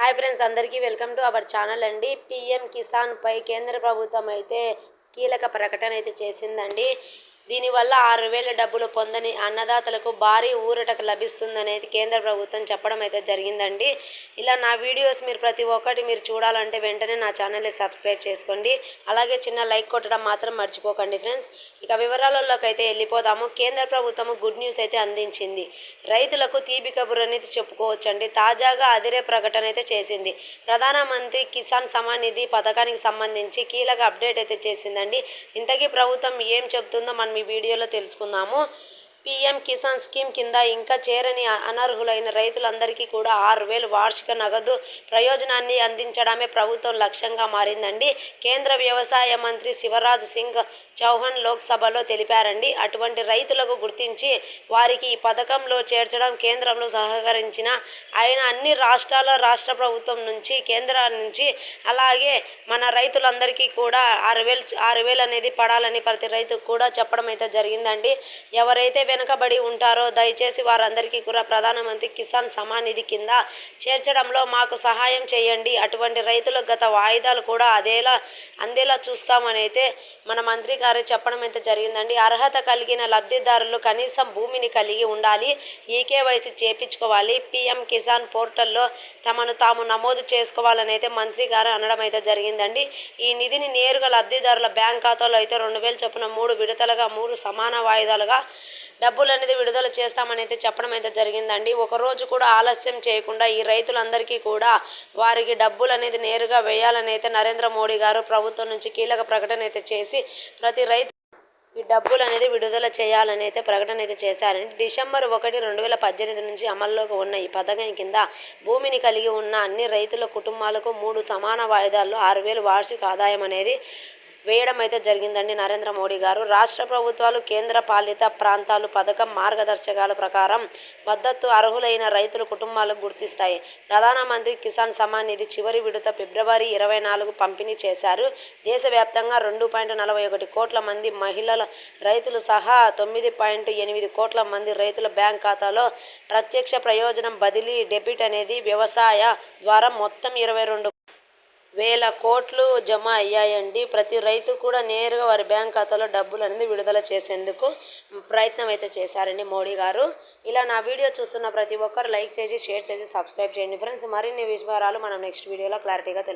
Hi friends అందరికీ welcome to our channel అండి. PM Kisan పై కేంద్ర ప్రభుత్వం అయితే కీలక ప్రకటన అయితే చేసిందండి. దీనివల్ల ఆరు వేల డబ్బులు పొందని అన్నదాతలకు భారీ ఊరటకు లభిస్తుందనేది కేంద్ర ప్రభుత్వం చెప్పడం అయితే జరిగిందండి. ఇలా నా వీడియోస్ మీరు ప్రతి ఒక్కటి మీరు చూడాలంటే వెంటనే నా ఛానల్ని సబ్స్క్రైబ్ చేసుకోండి. అలాగే చిన్న లైక్ కొట్టడం మాత్రం మర్చిపోకండి ఫ్రెండ్స్. ఇక వివరాలలోకి అయితే వెళ్ళిపోదాము. కేంద్ర ప్రభుత్వం గుడ్ న్యూస్ అయితే అందించింది. రైతులకు తీపి కబురు అనేది చెప్పుకోవచ్చండి. తాజాగా అదిరే ప్రకటన అయితే చేసింది. ప్రధానమంత్రి కిసాన్ సమాన్ నిధి పథకానికి సంబంధించి కీలక అప్డేట్ అయితే చేసిందండి. ఇంతకీ ప్రభుత్వం ఏం చెబుతుందో మనం ఈ వీడియోలో తెలుసుకుందాము. పీఎం కిసాన్ స్కీమ్ కింద ఇంకా చేరని అనర్హులైన రైతులందరికీ కూడా ఆరు వేలు వార్షిక నగదు ప్రయోజనాన్ని అందించడమే ప్రభుత్వం లక్ష్యంగా మారిందండి. కేంద్ర వ్యవసాయ మంత్రి శివరాజ్ సింగ్ చౌహాన్ లోక్సభలో తెలిపారండి. అటువంటి రైతులకు గుర్తించి వారికి ఈ పథకంలో చేర్చడం కేంద్రంలో సహకరించిన ఆయన అన్ని రాష్ట్రాల రాష్ట్ర ప్రభుత్వం నుంచి కేంద్రం నుంచి అలాగే మన రైతులందరికీ కూడా ఆరు వేలు ఆరు వేలు అనేది పడాలని ప్రతి రైతుకు కూడా చెప్పడం అయితే జరిగిందండి. ఎవరైతే వెనుకబడి ఉంటారో దయచేసి వారందరికీ కూడా ప్రధానమంత్రి కిసాన్ సమాన్ నిధి కింద చేర్చడంలో మాకు సహాయం చేయండి. అటువంటి రైతులకు గత వాయిదాలు కూడా అదేలా అందేలా చూస్తామని అయితే మన మంత్రి గారు చెప్పడం అయితే జరిగిందండి. అర్హత కలిగిన లబ్ధిదారులు కనీసం భూమిని కలిగి ఉండాలి. ఈకేవైసీ చేపించుకోవాలి. పిఎం కిసాన్ పోర్టల్లో తమను తాము నమోదు చేసుకోవాలని అయితే మంత్రి గారు అనడం అయితే జరిగిందండి. ఈ నిధిని నేరుగా లబ్ధిదారుల బ్యాంక్ ఖాతాలో అయితే రెండు వేల చొప్పున మూడు విడతలుగా మూడు సమాన వాయిదాలుగా డబ్బులు అనేది విడుదల చేస్తామని అయితే చెప్పడం అయితే జరిగిందండి. ఒక రోజు కూడా ఆలస్యం చేయకుండా ఈ రైతులందరికీ కూడా వారికి డబ్బులు అనేది నేరుగా వేయాలని అయితే నరేంద్ర మోడీ గారు ప్రభుత్వం నుంచి కీలక ప్రకటన అయితే చేసి ప్రతి రైతు ఈ డబ్బులు అనేది విడుదల చేయాలని అయితే ప్రకటన అయితే చేశారండి. డిసెంబర్ ఒకటి రెండు వేల పద్దెనిమిది నుంచి అమల్లోకి ఉన్న ఈ పథకం కింద భూమిని కలిగి ఉన్న అన్ని రైతుల కుటుంబాలకు మూడు సమాన వాయిదాల్లో ఆరు వేలు వార్షిక ఆదాయం అనేది వేయడం అయితే జరిగిందండి నరేంద్ర మోడీ గారు. రాష్ట్ర ప్రభుత్వాలు కేంద్ర పాలిత ప్రాంతాలు పథకం మార్గదర్శకాల ప్రకారం మద్దతు అర్హులైన రైతుల కుటుంబాలకు గుర్తిస్తాయి. ప్రధానమంత్రి కిసాన్ సమ్మాన్ నిధి చివరి విడత ఫిబ్రవరి ఇరవై నాలుగు పంపిణీ చేశారు. దేశవ్యాప్తంగా రెండు పాయింట్ నలభై ఒకటి కోట్ల మంది మహిళల రైతులు సహా తొమ్మిది పాయింట్ ఎనిమిది కోట్ల మంది రైతుల బ్యాంక్ ఖాతాలో ప్రత్యక్ష ప్రయోజనం బదిలీ డెబిట్ అనేది వ్యవసాయ ద్వారా మొత్తం ఇరవై రెండు వేల కోట్లు జమ అయ్యాయండి. ప్రతి రైతు కూడా నేరుగా వారి బ్యాంక్ ఖాతాలో డబ్బులు అనేది విడుదల చేసేందుకు ప్రయత్నం అయితే చేశారండి మోడీ గారు. ఇలా నా వీడియో చూస్తున్న ప్రతి ఒక్కరు లైక్ చేసి షేర్ చేసి సబ్స్క్రైబ్ చేయండి. ఫ్రెండ్స్ మరిన్ని వివరాలు మనం నెక్స్ట్ వీడియోలో క్లారిటీగా తెలుసు